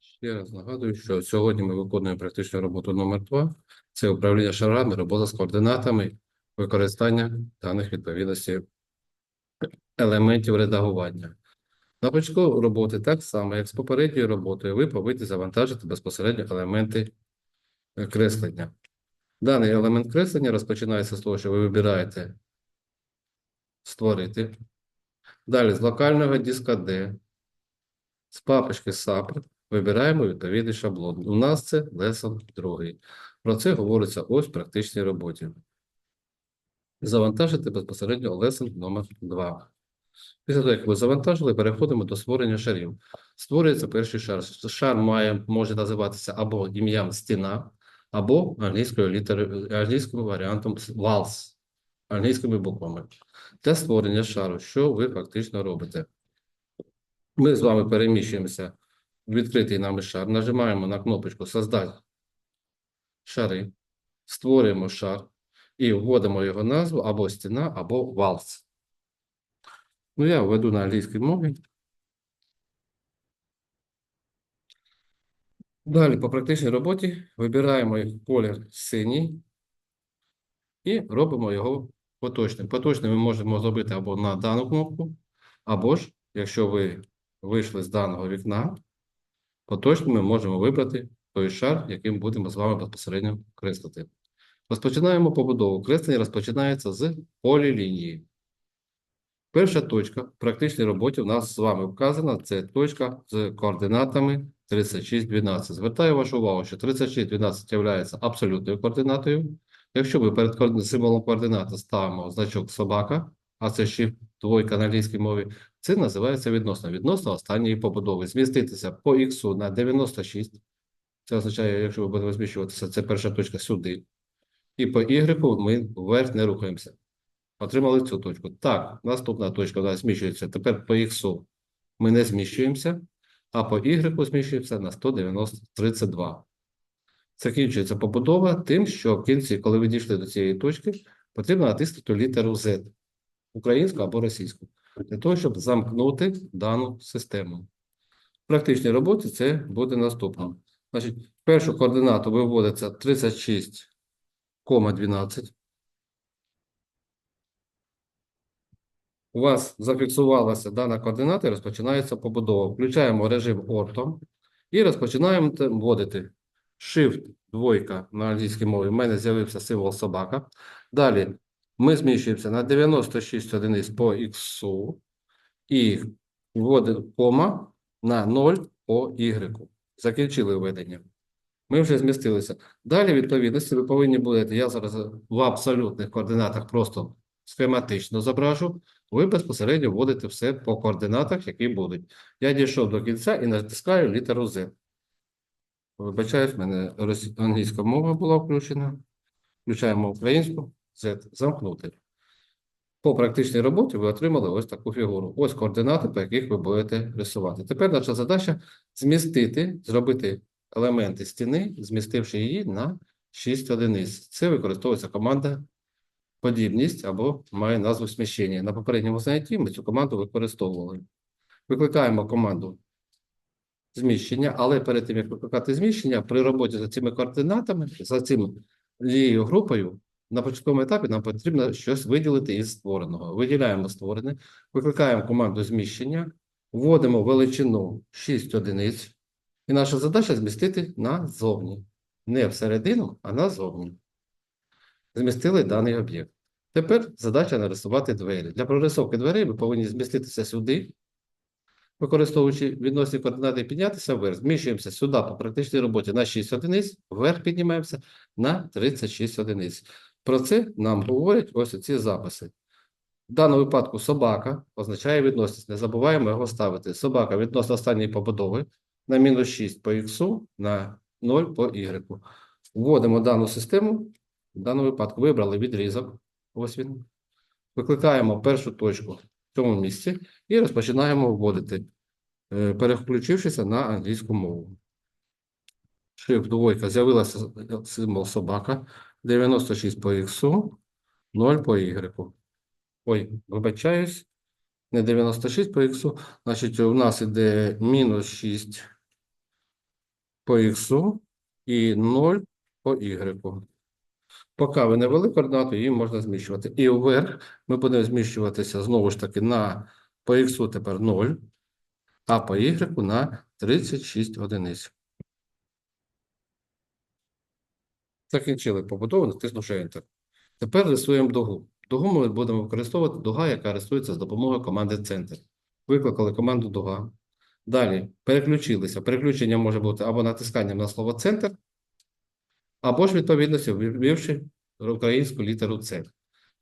Ще раз нагадую, що сьогодні ми виконуємо практичну роботу номер 2 Це управління шарами, робота з координатами, використання даних відповідності елементів редагування. На початку роботи, так само, як з попередньою роботою, ви повинні завантажити безпосередньо елементи е, креслення. Даний елемент креслення розпочинається з того, що ви вибираєте створити. Далі з локального диска D, з папочки SAPR вибираємо відповідний шаблон. У нас це lesson 2. Про це говориться ось в практичній роботі. Завантажити безпосередньо lesson номер 2. Після того, як ви завантажили, переходимо до створення шарів. Створюється перший шар. Шар має, може називатися або ім'ям стіна, або англійською літерою, англійським варіантом walls, англійськими буквами. Для створення шару, що ви фактично робите? Ми з вами переміщуємося відкритий нами шар, нажимаємо на кнопочку Создати шари, створюємо шар і вводимо його назву або стіна, або walls. Ну, я введу на англійській мові. Далі по практичній роботі вибираємо колір синій і робимо його поточним. Поточним ми можемо зробити або на дану кнопку, або ж, якщо ви вийшли з даного вікна, поточним ми можемо вибрати той шар, яким будемо з вами безпосередньо креслити. Розпочинаємо побудову. Креслення розпочинається з полілінії. Перша точка в практичній роботі у нас з вами вказана, це точка з координатами 3612. Звертаю вашу увагу, що 3612 є абсолютною координатою. Якщо ми перед символом координати ставимо значок собака, а це ще двойка на англійській мові, це називається відносно. Відносно останньої побудови. Зміститися по х на 96. Це означає, якщо ми будемо зміщуватися, це перша точка сюди. І по y ми вверх не рухаємося. Отримали цю точку. Так, наступна точка нас зміщується. Тепер по X ми не зміщуємося, а по Y зміщуємося на 192. Закінчується побудова тим, що в кінці, коли ви дійшли до цієї точки, потрібно натиснути літеру Z, українську або російську, для того, щоб замкнути дану систему. В практичній роботі це буде наступним. Значить, першу координату виводиться 36,12. у вас зафіксувалася дана координата і розпочинається побудова. Включаємо режим орто і розпочинаємо вводити Shift двойка на англійській мові. У мене з'явився символ собака. Далі ми зміщуємося на 96 одиниць по X і вводимо кома на 0 по Y. Закінчили введення. Ми вже змістилися. Далі, відповідності, ви повинні будете, я зараз в абсолютних координатах просто схематично зображу, ви безпосередньо вводите все по координатах, які будуть. Я дійшов до кінця і натискаю літеру Z. Вибачаюсь, в мене англійська мова була включена. Включаємо українську, Z, замкнути. По практичній роботі ви отримали ось таку фігуру. Ось координати, по яких ви будете рисувати. Тепер наша задача змістити, зробити елементи стіни, змістивши її на 6 одиниць. Це використовується команда подібність або має назву сміщення. На попередньому занятті ми цю команду використовували. Викликаємо команду зміщення, але перед тим, як викликати зміщення, при роботі за цими координатами, за цим лією групою, на початковому етапі нам потрібно щось виділити із створеного. Виділяємо створене, викликаємо команду зміщення, вводимо величину 6 одиниць, і наша задача змістити назовні. Не всередину, а назовні. Змістили даний об'єкт. Тепер задача нарисувати двері. Для прорисовки дверей ви повинні зміститися сюди, використовуючи відносні координати, піднятися вверх. Зміщуємося сюди по практичній роботі на 6 одиниць, вверх піднімаємося на 36 одиниць. Про це нам говорять ось ці записи. В даному випадку собака означає відносність. Не забуваємо його ставити. Собака відносно останньої побудови на мінус 6 по х, на 0 по y. Вводимо дану систему. В даному випадку вибрали відрізок. Ось він. Викликаємо першу точку в цьому місці і розпочинаємо вводити, е, переключившися на англійську мову. Shift двойка з'явилася символ собака. 96 по X, 0 по Y. Ой, вибачаюсь. Не 96 по X, значить, у нас іде мінус 6 по х і 0 по y. Поки ви не ввели координату, її можна зміщувати. І вверх ми будемо зміщуватися знову ж таки на по х тепер 0, а по y на 36 одиниць. Закінчили побудову, натиснувши Enter. Тепер рисуємо дугу. Дугу ми будемо використовувати дуга, яка рисується з допомогою команди Центр. Викликали команду дуга. Далі переключилися. Переключення може бути або натисканням на слово центр, або ж відповідності ввівши українську літеру С.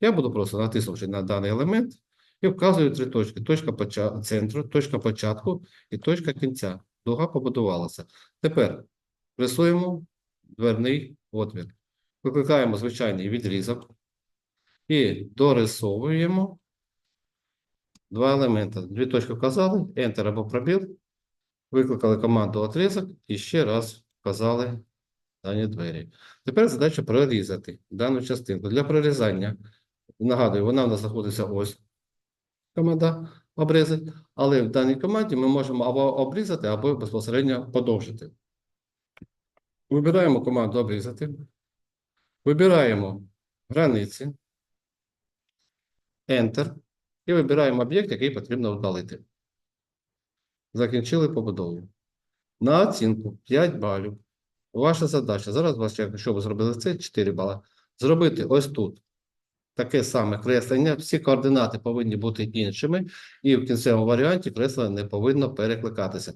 Я буду просто натиснувши на даний елемент і вказую три точки: точка поча- центру, точка початку і точка кінця. Дуга побудувалася. Тепер рисуємо дверний отвір. Викликаємо звичайний відрізок і дорисовуємо два елементи. Дві точки вказали, Enter або пробіл. Викликали команду отрізок і ще раз вказали дані двері. Тепер задача прорізати дану частинку. Для прорізання, нагадую, вона в нас знаходиться ось команда обрізати, але в даній команді ми можемо або обрізати, або безпосередньо подовжити. Вибираємо команду обрізати. Вибираємо границі, Enter і вибираємо об'єкт, який потрібно вдалити. Закінчили побудову. На оцінку 5 балів. Ваша задача, зараз вас, якщо ви зробили це, 4 бали, зробити ось тут таке саме креслення. Всі координати повинні бути іншими, і в кінцевому варіанті креслення не повинно перекликатися.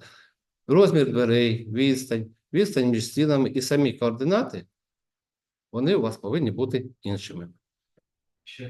Розмір дверей, відстань, відстань між стінами і самі координати, вони у вас повинні бути іншими. Ще